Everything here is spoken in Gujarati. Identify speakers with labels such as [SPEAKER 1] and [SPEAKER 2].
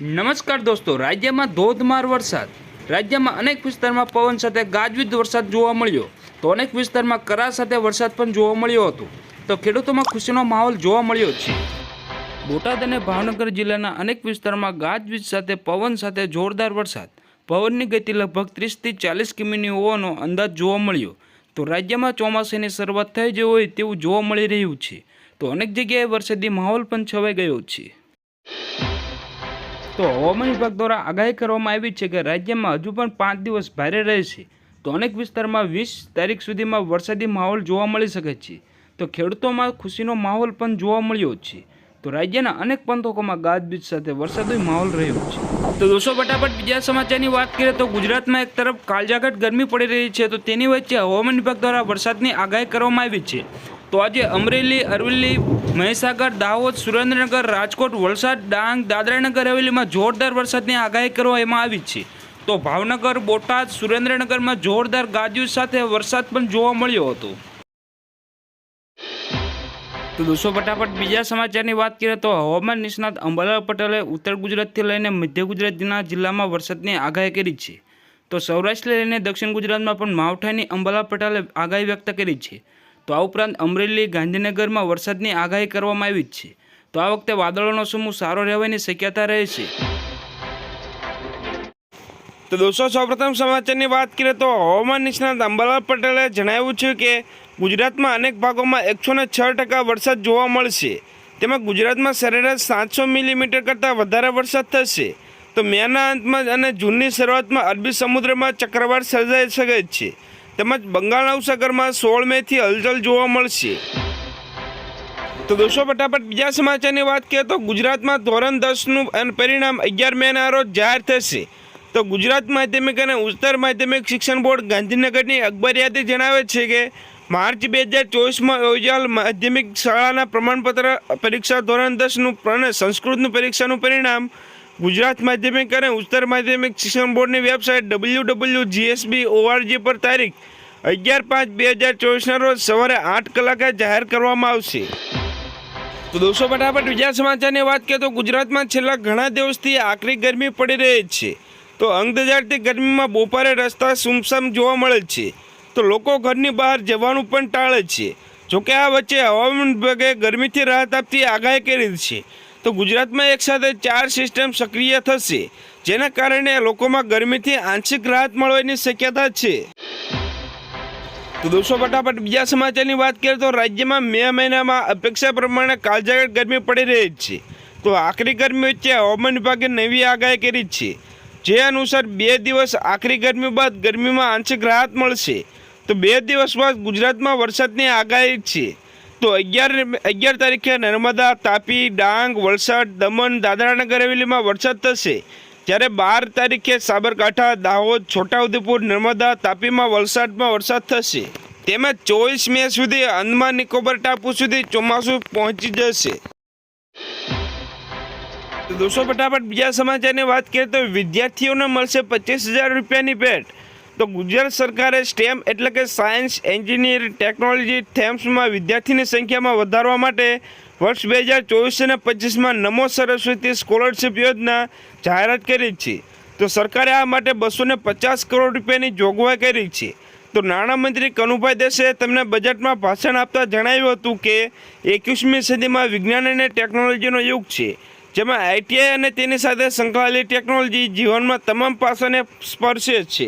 [SPEAKER 1] નમસ્કાર દોસ્તો રાજ્યમાં ધોધમાર વરસાદ રાજ્યમાં અનેક વિસ્તારમાં પવન સાથે ગાજવીજ વરસાદ જોવા મળ્યો તો અનેક વિસ્તારમાં કરા સાથે વરસાદ પણ જોવા મળ્યો હતો તો ખેડૂતોમાં ખુશીનો માહોલ જોવા મળ્યો છે બોટાદ અને ભાવનગર જિલ્લાના અનેક વિસ્તારમાં ગાજવીજ સાથે પવન સાથે જોરદાર વરસાદ પવનની ગતિ લગભગ ત્રીસથી ચાલીસ કિમીની હોવાનો અંદાજ જોવા મળ્યો તો રાજ્યમાં ચોમાસાની શરૂઆત થઈ જ હોય તેવું જોવા મળી રહ્યું છે તો અનેક જગ્યાએ વરસાદી માહોલ પણ છવાઈ ગયો છે તો હવામાન વિભાગ દ્વારા આગાહી કરવામાં આવી છે કે રાજ્યમાં હજુ પણ પાંચ દિવસ ભારે રહેશે તો અનેક વિસ્તારમાં વીસ તારીખ સુધીમાં વરસાદી માહોલ જોવા મળી શકે છે તો ખેડૂતોમાં ખુશીનો માહોલ પણ જોવા મળ્યો છે તો રાજ્યના અનેક પંથકોમાં ગાજબીજ સાથે વરસાદી માહોલ રહ્યો છે તો દોસ્તો ફટાફટ બીજા સમાચારની વાત કરીએ તો ગુજરાતમાં એક તરફ કાળજાઘટ ગરમી પડી રહી છે તો તેની વચ્ચે હવામાન વિભાગ દ્વારા વરસાદની આગાહી કરવામાં આવી છે તો આજે અમરેલી અરવલ્લી મહીસાગર દાહોદ સુરેન્દ્રનગર રાજકોટ વલસાડ ડાંગ દાદરાનગર હવેલીમાં જોરદાર વરસાદની આગાહી કરવામાં આવી છે તો ભાવનગર બોટાદ સુરેન્દ્રનગરમાં જોરદાર ગાજવીજ સાથે વરસાદ પણ જોવા મળ્યો હતો તો દોસ્તો ફટાફટ બીજા સમાચારની વાત કરીએ તો હવામાન નિષ્ણાત અંબાલાલ પટેલે ઉત્તર ગુજરાતથી લઈને મધ્ય ગુજરાતના જિલ્લામાં વરસાદની આગાહી કરી છે તો સૌરાષ્ટ્ર લઈને દક્ષિણ ગુજરાતમાં પણ માવઠાની અંબાલાલ પટેલે આગાહી વ્યક્ત કરી છે તો આ ઉપરાંત અમરેલી ગાંધીનગરમાં વરસાદની આગાહી કરવામાં આવી જ છે તો આ વખતે વાદળોનો સમૂહ સારો રહેવાની શક્યતા રહે છે
[SPEAKER 2] તો દોસ્તો સૌપ્રથમ સમાચારની વાત કરીએ તો હવામાન નિષ્ણાત અંબાલાલ પટેલે જણાવ્યું છે કે ગુજરાતમાં અનેક ભાગોમાં એકસો ને છ ટકા વરસાદ જોવા મળશે તેમાં ગુજરાતમાં સરેરાશ સાતસો મિલીમીટર કરતાં વધારે વરસાદ થશે તો મેના અંતમાં અને જૂનની શરૂઆતમાં અરબી સમુદ્રમાં ચક્રવાત સર્જાઈ શકે છે તેમજ બંગાળ ઉપસાગરમાં સોળ મેથી હલચલ જોવા મળશે તો દોસ્તો ફટાફટ બીજા સમાચારની વાત કરીએ તો ગુજરાતમાં ધોરણ દસનું અને પરિણામ અગિયાર મેના રોજ જાહેર થશે તો ગુજરાત માધ્યમિક અને ઉચ્ચતર માધ્યમિક શિક્ષણ બોર્ડ ગાંધીનગરની અખબાર યાદી જણાવે છે કે માર્ચ બે હજાર ચોવીસમાં યોજાયેલ માધ્યમિક શાળાના પ્રમાણપત્ર પરીક્ષા ધોરણ દસનું સંસ્કૃતનું પરીક્ષાનું પરિણામ ગુજરાત માધ્યમિક અને ઉચ્ચતર માધ્યમિક શિક્ષણ બોર્ડની website W W GSB ORG પર તારીખ અગિયાર પાંચ બે હજાર ચોવીસના રોજ સવારે આઠ કલાકે જાહેર કરવામાં આવશે તો દોસ્તો ફટાફટ બીજા સમાચારની વાત કરીએ તો ગુજરાતમાં છેલ્લા ઘણા દિવસથી આકરી ગરમી પડી રહી છે તો અંગદજાળતી ગરમીમાં બપોરે રસ્તા સુમસામ જોવા મળે છે તો લોકો ઘરની બહાર જવાનું પણ ટાળે છે જોકે આ વચ્ચે હવામાન વિભાગે ગરમીથી રાહત આપતી આગાહી કરી છે તો ગુજરાતમાં એકસાથે ચાર સિસ્ટમ સક્રિય થશે જેના કારણે લોકોમાં ગરમીથી આંશિક રાહત મળવાની શક્યતા છે તો દોસ્તો ફટાફટ બીજા સમાચારની વાત કરીએ તો રાજ્યમાં મે મહિનામાં અપેક્ષા પ્રમાણે કાળજાગર ગરમી પડી રહી છે તો આખરી ગરમી વચ્ચે હવામાન વિભાગે નવી આગાહી કરી છે જે અનુસાર બે દિવસ આખરી ગરમી બાદ ગરમીમાં આંશિક રાહત મળશે તો બે દિવસ બાદ ગુજરાતમાં વરસાદની આગાહી છે તો અગિયાર અગિયાર તારીખે નર્મદા તાપી ડાંગ વલસાડ દમણ દાદરા નગર હવેલીમાં વરસાદ થશે જ્યારે બાર તારીખે સાબરકાંઠા દાહોદ છોટાઉદેપુર નર્મદા તાપીમાં વલસાડમાં વરસાદ થશે તેમાં ચોવીસ મે સુધી અંદમાન નિકોબર ટાપુ સુધી ચોમાસું પહોંચી જશે દોસ્તો ફટાફટ બીજા સમાચારની વાત કરીએ તો વિદ્યાર્થીઓને મળશે પચીસ હજાર રૂપિયાની ભેટ તો ગુજરાત સરકારે સ્ટેમ એટલે કે સાયન્સ એન્જિનિયર ટેકનોલોજી થેમ્સમાં વિદ્યાર્થીની સંખ્યામાં વધારવા માટે વર્ષ બે હજાર ચોવીસ અને પચીસમાં નમો સરસ્વતી સ્કોલરશીપ યોજના જાહેરાત કરી છે તો સરકારે આ માટે બસો પચાસ કરોડ રૂપિયાની જોગવાઈ કરી છે તો નાણામંત્રી કનુભાઈ દેશે તેમને બજેટમાં ભાષણ આપતા જણાવ્યું હતું કે એકવીસમી સદીમાં વિજ્ઞાન અને ટેકનોલોજીનો યુગ છે જેમાં આઈટીઆઈ અને તેની સાથે સંકળાયેલી ટેકનોલોજી જીવનમાં તમામ પાસાને સ્પર્શે છે